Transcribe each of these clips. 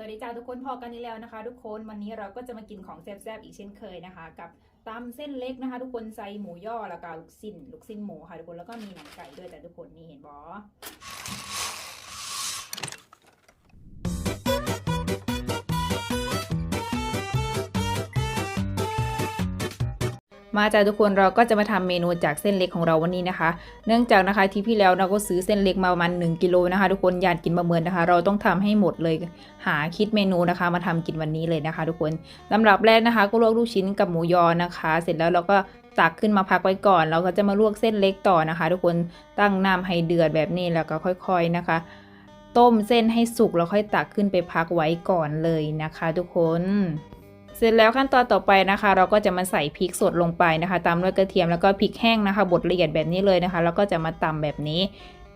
สวัสดีจ้าทุกคนพอกันนี้แล้วนะคะ ทุกคนวันนี้เราก็จะมากินของแซ่บๆอีกเช่นเคยนะคะ กับตำเส้นเล็กนะคะ ทุกคนใส่หมูย่อแล้วก็ลูกสิ้นลูกสิ้นหมูค่ะทุกคนแล้วก็มีหนังไก่ด้วยแต่ทุกคนนี่เห็นบอ มาจ้าทุกคนเราก็จะมาทำเมนูจากเส้นเล็กของเราวันนี้นะคะ เนื่องจากนะคะที่พี่แล้วเราก็ซื้อเส้นเล็กมาประมาณ1กิโลนะคะ ทุกคนอยากกินบะเมินนะคะ เราต้องทำให้หมดเลยหาคิดเมนูนะคะ มาทำกินวันนี้เลยนะคะ ทุกคนลำดับแรกนะคะ ก็ลวกลูกชิ้นกับหมูยอนะคะ เสร็จแล้วเราก็ตักขึ้นมาพักไว้ก่อน เราก็จะมาลวกเส้นเล็กต่อนะคะ ทุกคนตั้งน้ำให้เดือดแบบนี้แล้วก็ค่อย ๆนะคะ ต้มเส้นให้สุกแล้วค่อยตักขึ้นไปพักไว้ก่อนเลยนะคะ ทุกคน เสร็จแล้วขั้นตอนต่อไปนะคะ เราก็จะมาใส่พริกสดลงไปนะคะตามด้วยกระเทียมแล้วก็พริกแห้งนะคะบดละเอียดแบบนี้เลยนะคะ แล้วก็จะมาตำแบบนี้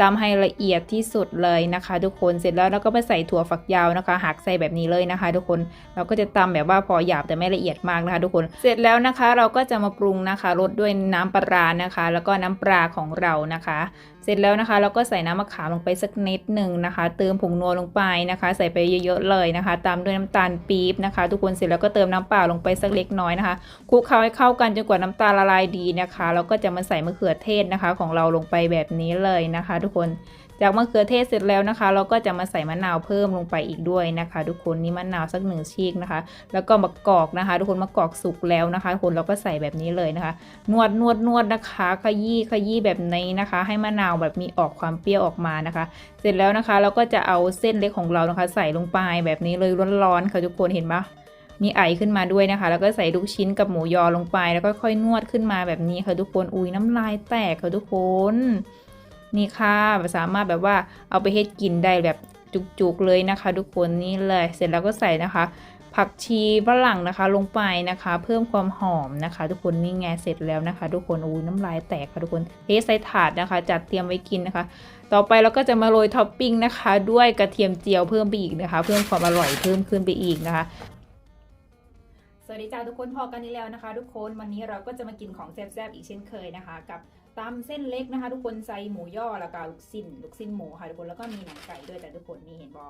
ตำให้ละเอียดที่สุดเลยนะคะ ทุกคนเสร็จแล้วเราก็ไปใส่ถั่วฝักยาวนะคะหักใส่แบบนี้เลยนะคะ ทุกคนเราก็จะตำแบบว่าพอหยาบแต่ไม่ละเอียดมากนะคะ ทุกคนเสร็จแล้วนะคะ เราก็จะมาปรุงนะคะรสด้วยน้ำปลาร้านะคะ แล้วก็น้ำปลาของเรานะคะ เสร็จแล้วนะคะ เราก็ใส่น้ำมะขามลงไปสักนิดหนึ่งนะคะ เติมผงนัวลงไปนะคะ ใส่ไปเยอะๆเลยนะคะ ตามด้วยน้ำตาลปี๊บนะคะ ทุกคนเสร็จแล้วก็เติมน้ำเปล่าลงไปสักเล็กน้อยนะคะคลุกเคล้าให้เข้ากันจนกว่าน้ำตาลละลายดีนะคะแล้วก็จะมาใส่มะเขือเทศนะคะ ของเราลงไปแบบนี้เลยนะคะ ทุกคน จากมะเขือเทศเสร็จแล้วนะคะ เราก็จะมาใส่มะนาวเพิ่มลงไปอีกด้วยนะคะ ทุกคนนี่มะนาวสักหนึ่งชีกนะคะ แล้วก็มะกอกนะคะ ทุกคนมะกอกสุกแล้วนะคะทุกคนเราก็ใส่แบบนี้เลยนะคะ นวดนวดนวดนะคะขยี้ขยี้แบบนี้นะคะ ให้มะนาวแบบมีออกความเปรี้ยวออกมานะคะ เสร็จแล้วนะคะเราก็จะเอาเส้นเล็กของเรานะคะ ใส่ลงไปแบบนี้เลยร้อนๆค่ะทุกคนเห็นปะมีไอขึ้นมาด้วยนะคะ แล้วก็ใส่ลูกชิ้นกับหมูยอลงไป แล้วก็ค่อยนวดขึ้นมาแบบนี้ค่ะทุกคน อุ้ยน้ำลายแตกค่ะทุกคน นี่ค่ะสามารถแบบว่าเอาไปเฮ็ดกินได้แบบจุกๆเลยนะคะ ทุกคนนี่เลยเสร็จแล้วก็ใส่นะคะ ผักชีฝรั่งนะคะลงไปนะคะ เพิ่มความหอมนะคะ ทุกคนนี่ไงเสร็จแล้วนะคะ ทุกคนอู้น้ำลายแตกค่ะทุกคนเทใส่ถาดนะคะ จัดเตรียมไว้กินนะคะ ต่อไปเราก็จะมาโรยท็อปปิ้งนะคะ ด้วยกระเทียมเจียวเพิ่มไปอีกนะคะ เพิ่มความอร่อยเพิ่มขึ้นไปอีกนะคะสวัสดีจ้าทุกคนพอกันนี้แล้วนะคะ ทุกคนวันนี้เราก็จะมากินของแซ่บๆอีกเช่นเคยนะคะ กับ ตำเส้นเล็กนะคะ ทุกคนใส่หมูย่อแล้วก็ลูกสิ้นลูกสิ้นหมูค่ะทุกคนแล้วก็มีหนังไก่ด้วยแต่ทุกคนนี่เห็นบอ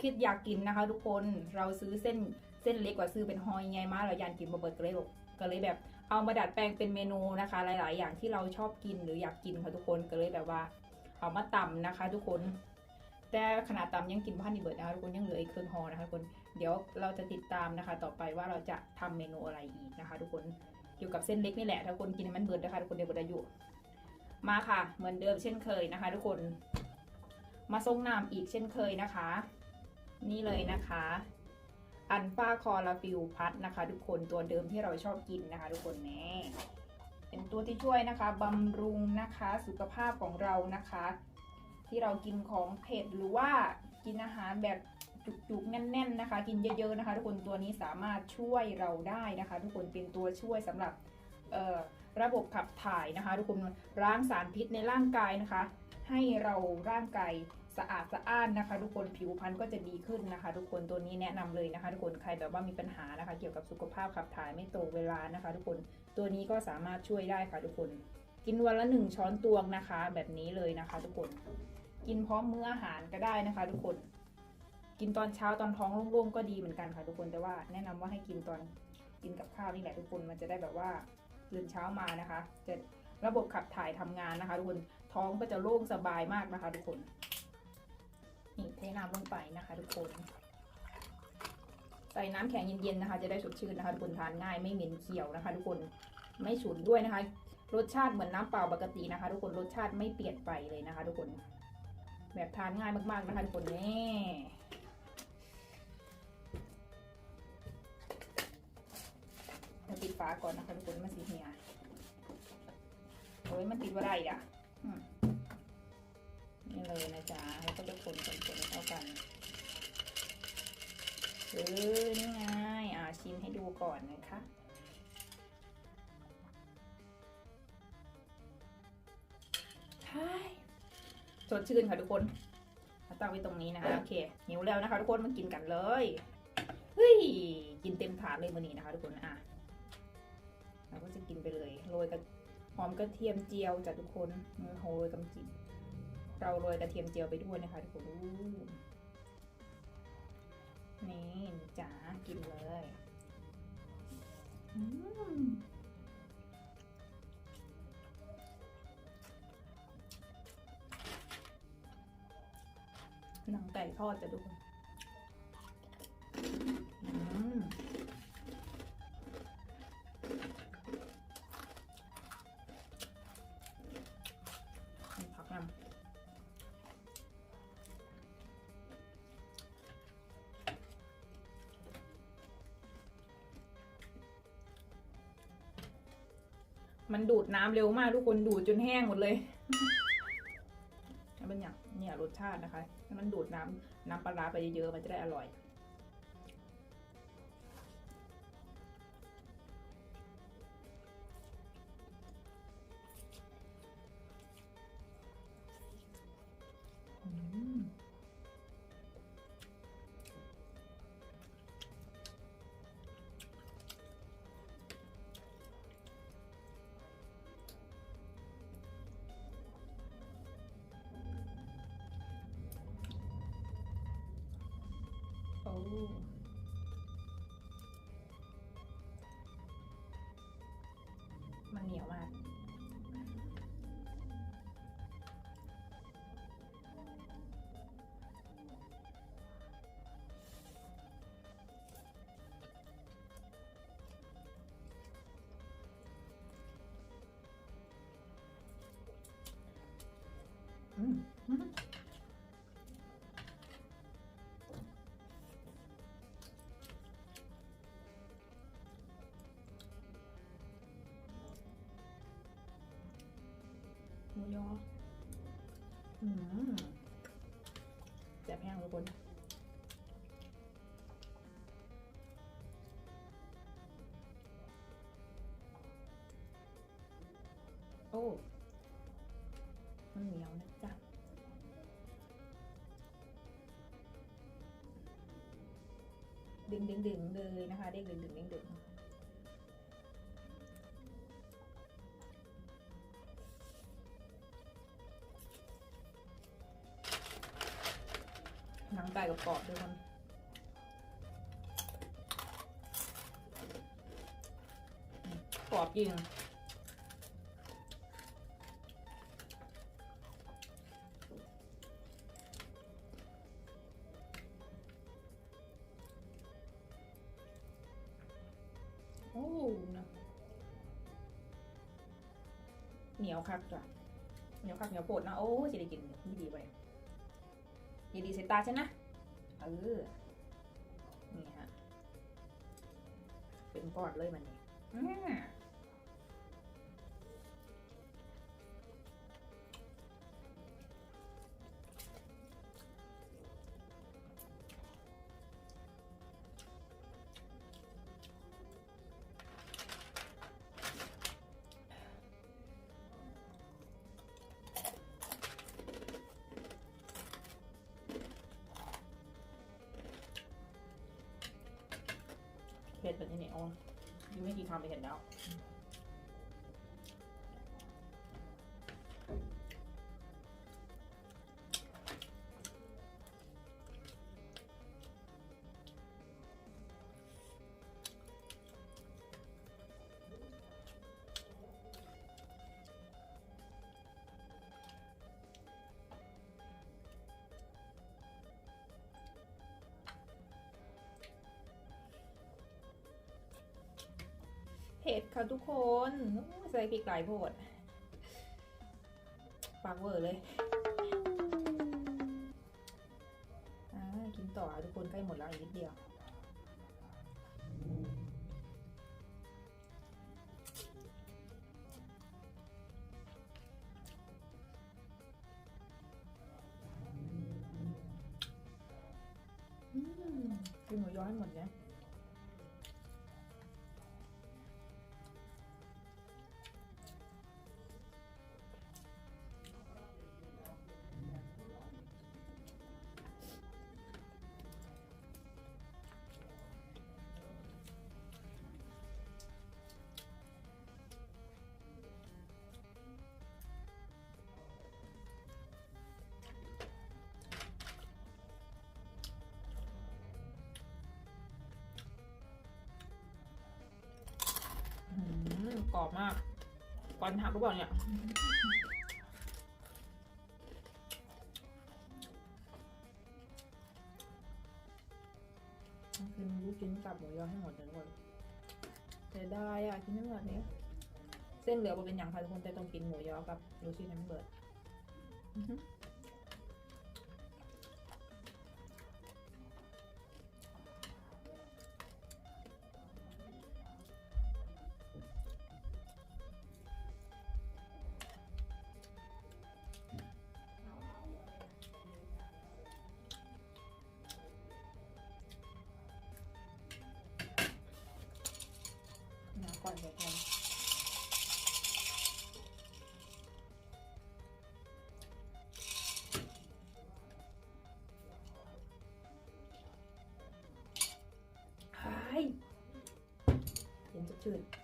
คิดอยากกินนะคะ ทุกคนเราซื้อเส้นเส้นเล็กกว่าซื้อเป็นหอยไงมาเรายากกินบะเบิดก็เลยบอกก็เลยแบบ เอามาดัดแปลงเป็นเมนูนะคะ หลาย ๆ อย่างที่เราชอบกินหรืออยากกินค่ะทุกคนก็เลยแบบว่า เอามาตำนะคะ ทุกคน แต่ขนาดตำยังกินพันอีเบิร์ดนะคะทุกคนยังเหลืออีกครึ่งหอนะคะทุกคนเดี๋ยวเราจะติดตามนะคะ ต่อไปว่าเราจะทำเมนูอะไรอีกนะคะ ทุกคน เกี่กับเส้นเล็กนี่แหละถ้าคนกินมันเบิดนะคะทุกคนเดี๋ยวเบิดอายุมาค่ะ เหมือนเดิมเช่นเคยนะคะ ทุกคน มาส่งน้ำอีกเช่นเคยนะคะ นี่เลยนะคะ อันฟ้าคอลาฟิลพัดนะคะ ทุกคนตัวเดิมที่เราชอบกินนะคะ ทุกคนแน่เป็นตัวที่ช่วยนะคะบำรุงนะคะสุขภาพของเรานะคะ ที่เรากินของเผ็ดหรือว่ากินอาหารแบบ จุกๆแน่นๆนะคะ กินเยอะๆนะคะ ทุกคนตัวนี้สามารถช่วยเราได้นะคะ ทุกคนเป็นตัวช่วยสำหรับระบบขับถ่ายนะคะ ทุกคนล้างสารพิษในร่างกายนะคะ ให้เราร่างกายสะอาดสะอ้านนะคะ ทุกคนผิวพรรณก็จะดีขึ้นนะคะ ทุกคนตัวนี้แนะนำเลยนะคะ ทุกคนใครแบบว่ามีปัญหานะคะ เกี่ยวกับสุขภาพขับถ่ายไม่ตรงเวลานะคะ ทุกคนตัวนี้ก็สามารถช่วยได้ค่ะ ทุกคนกินวันละหนึ่งช้อนตวงนะคะ แบบนี้เลยนะคะ ทุกคนกินพร้อมมื้ออาหารก็ได้นะคะ ทุกคน กินตอนเช้าตอนท้องโล่งๆก็ดีเหมือนกันค่ะทุกคนแต่ว่าแนะนำว่าให้กินตอนกินกับข้าวนี่แหละทุกคนมันจะได้แบบว่าตื่นเช้ามานะคะ จะระบบขับถ่ายทำงานนะคะ ทุกคนท้องก็จะโล่งสบายมากนะคะ ทุกคนนี่เทน้ำลงไปนะคะ ทุกคน ใส่น้ำแข็งเย็นๆนะคะ จะได้สดชื่นนะคะ ทุกคนทานง่ายไม่เหม็นเขียวนะคะ ทุกคนไม่ฉุนด้วยนะคะ รสชาติเหมือนน้ำเปล่าปกตินะคะ ทุกคนรสชาติไม่เปลี่ยนไปเลยนะคะ ทุกคน แบบทานง่ายมากๆนะคะทุกคนนี่ เราปิดฝาก่อนนะคะทุกคนมันสีเหียโอ้ยมันติดว่าไรอะนี่เลยนะจ๊ะแล้วก็จะคนคนคนเข้ากันเออนี่ไงอ่าชิมให้ดูก่อนนะคะใช่สดชื่นค่ะทุกคนเอาตั้งไว้ตรงนี้นะคะโอเคหิวแล้วนะคะ ทุกคนมากินกันเลยเฮ้ยกินเต็มถาดเลยวันนี้นะคะ ทุกคนอะ เราก็จะกินไปเลยโรยกับหอมกระเทียมเจียวจากทุกคนโรยกับจิเราโรยกระเทียมเจียวไปด้วยนะคะทุกคนอู้จ๋ากินเลยอืมหนังไก่ทอดจะดูอืม มันดูดน้ำเร็วมากทุกคนดูดจนแห้งหมดเลยเป็นอย่างเนี่ยรสชาตินะคะให้มันดูดน้ำน้ำปลาร้าไปเยอะๆมันจะได้อร่อย อืม หมูยออืมแซ่บแห้งทุกคนโอ้ มันเหนียวนะ ดึงดึงดึงเลยนะคะเด้งดึงดึงดึงดึงหนังไก่กับกรอบด้วยมันกรอบจริง เหนียวคักจ้ะเหนียวคักเหนียวโปดนะโอ้จะได้กินไม่ดีไปยีดีเซตาเชนนะเออนี่ฮะเป็นปอดเลยมันนี่ เป็นที่ไหนี่ยอ๋อยังไม่กี่คำไปเห็นแล้ว เผ็ดค่ะทุกคนใส่พริกหลายโพดปากเวอร์เลยกินต่อทุกคนใกล้หมดแล้วอีกนิดเดียวอืมกินหมูย้อยหมดเนี่ย รอบมากก่อนหักหรือเปล่าเนี่ยกินลูกชิ้นกับหมูยอให้หมดเลยทุกคนเสียดายอะกินไม่หมดเนี่ยเส้นเหลือบ่เป็นอย่างค่ะทุกคนแต่ต้องกินหมูยอกับลูกชิ้นให้มันเบิดอื้ เย็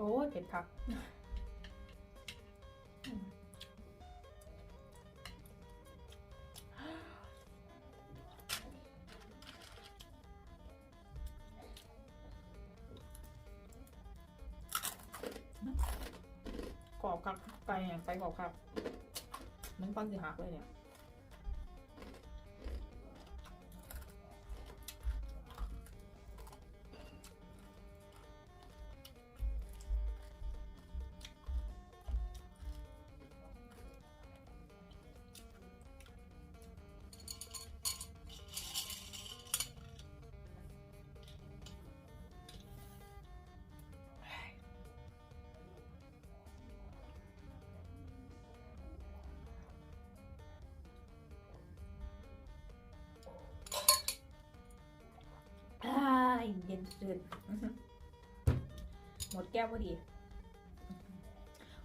อ้เผ็ดคักกรอบครับไก่เนี่ยไก่กรอบครับมันฟันสิหักเลยเนี่ย เย็นจืดหมดแก้วพอดี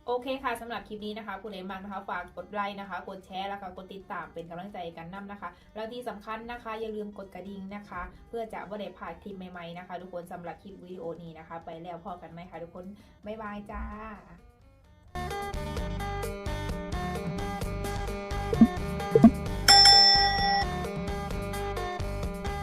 โอเคค่ะสำหรับคลิปนี้นะคะคุณเอมากนะคะ ฝากกดไลค์นะคะ กดแชร์แล้วก็กดติดตามเป็นกำลังใจกันนํนะคะ แล้วที่สำคัญนะคะ อย่าลืมกดกระดิ่งนะคะ เพื่อจะไม่ได้พลาดคลิปใหม่ๆนะคะ ทุกคนสำหรับคลิปวิดีโอนี้นะคะ ไปแล้วพอกันไหมคะทุกคนบ๊ายบายจ้า